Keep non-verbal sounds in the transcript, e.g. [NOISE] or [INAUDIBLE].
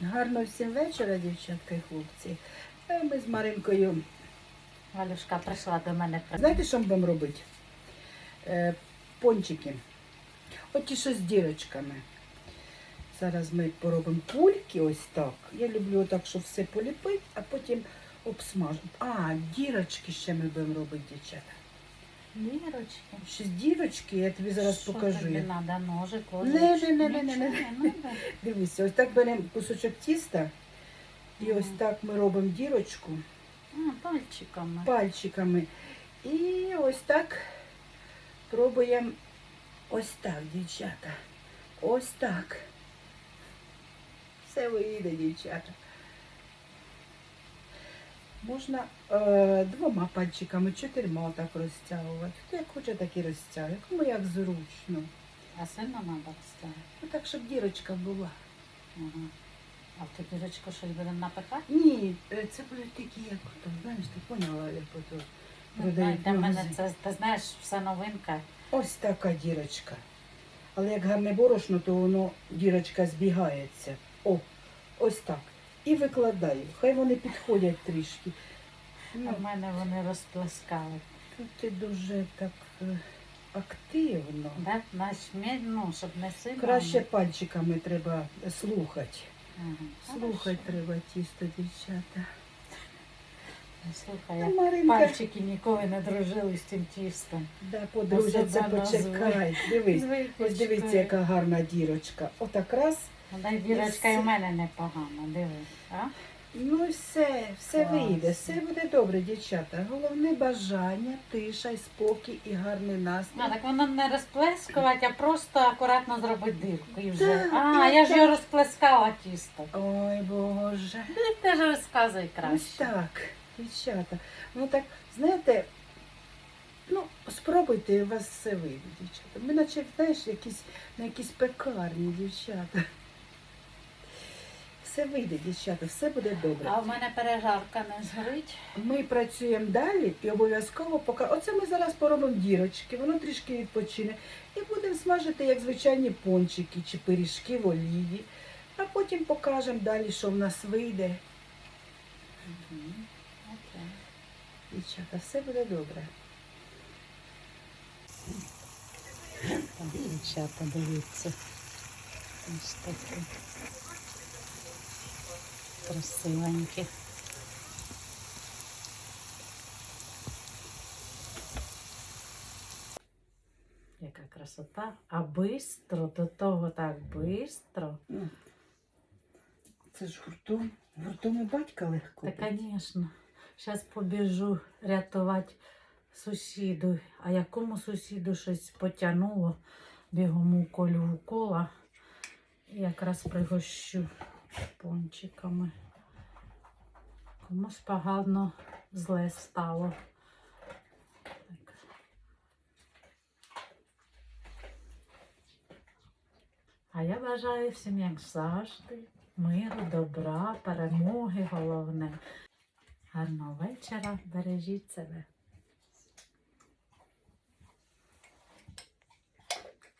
Гарно всім вечора, дівчатка і хлопці. Е, Ми з Маринкою. Галюшка прийшла до мене. Знаєте, що ми будемо робити? Е, пончики. От ті, що з дірочками. Зараз ми поробимо кульки ось так. Я люблю так, щоб все поліпити, а потім обсмажити. А, дірочки ще ми будемо робити, дівчата. Дірочки. З дірочки, я тобі зараз Що покажу. тобі треба? Ножик, Не, ложечку? не, не, не, не, Нічого не. надо? [LAUGHS] Дивіться, ось так беремо кусочок тіста. І ось так ми робимо дірочку А, пальчиками. пальчиками. І ось так пробуємо ось так, дівчата. Ось так. Все вийде, дівчата. Можна е, двома пальчиками, чотирма так розтягувати. Хто як хоче, так і розтягує. Кому як зручно. А сильно треба розтягати? Ну так, щоб дірочка була. Ага. А в ту дірочку щось будемо напекати? Ні, е, це будуть такі, як ото, знаєш, ти поняла, як ото Ну, продають Для мене це, ти знаєш, все новинка. Ось така дірочка. Але як гарне борошно, то воно дірочка збігається. О, ось так. І викладаю. Хай вони підходять трішки. А Ну, в мене вони розплескали. тут ти дуже так е, активно. Да? Наш ну, щоб не сильно. Краще пальчиками треба слухати. Ага. Слухати треба тісто, дівчата. Слухай, Ну, Маринка, пальчики ніколи не дружили з тим тістом. да, подружаться, почекай. Дивись. Ось дивіться, яка гарна дірочка. Отак раз. Ну, дай дірочка і в мене непогано, диви. А? Ну і все, все Клас. вийде, все буде добре, дівчата. Головне бажання, тиша, і спокій і гарний настрій. А, так воно не розплескувати, а просто акуратно зробити дирку і вже. Так, а, і я ж так. його розплескала тісто. Ой, Боже. Ну, Ти ж розказуй Ось краще. так, дівчата. Ну так, знаєте, ну, спробуйте, і у вас все вийде, дівчата. Ми наче, знаєш, якісь, на якісь пекарні, дівчата. Все вийде, дівчата, все буде добре. А в мене пережарка не згорить. Ми працюємо далі і обов'язково поки. Оце ми зараз поробимо дірочки, воно трішки відпочине. І будемо смажити, як звичайні пончики чи пиріжки в олії. А потім покажемо далі, що в нас вийде. Окей. Дівчата, все буде добре. Дівчата, дивіться. Ось такі. Красивенькі. Яка красота. А бистро, до того так бистро. Ну, Це ж гуртом. Гуртом і батька легко. Та, звісно. Зараз побіжу рятувати сусіду. А якому сусіду щось потягнуло, бігом уколю укола. І якраз пригощу пончиками. Комусь погано зле стало. Так. А я бажаю всім, як завжди, миру, добра, перемоги головне. Гарного вечора, бережіть себе.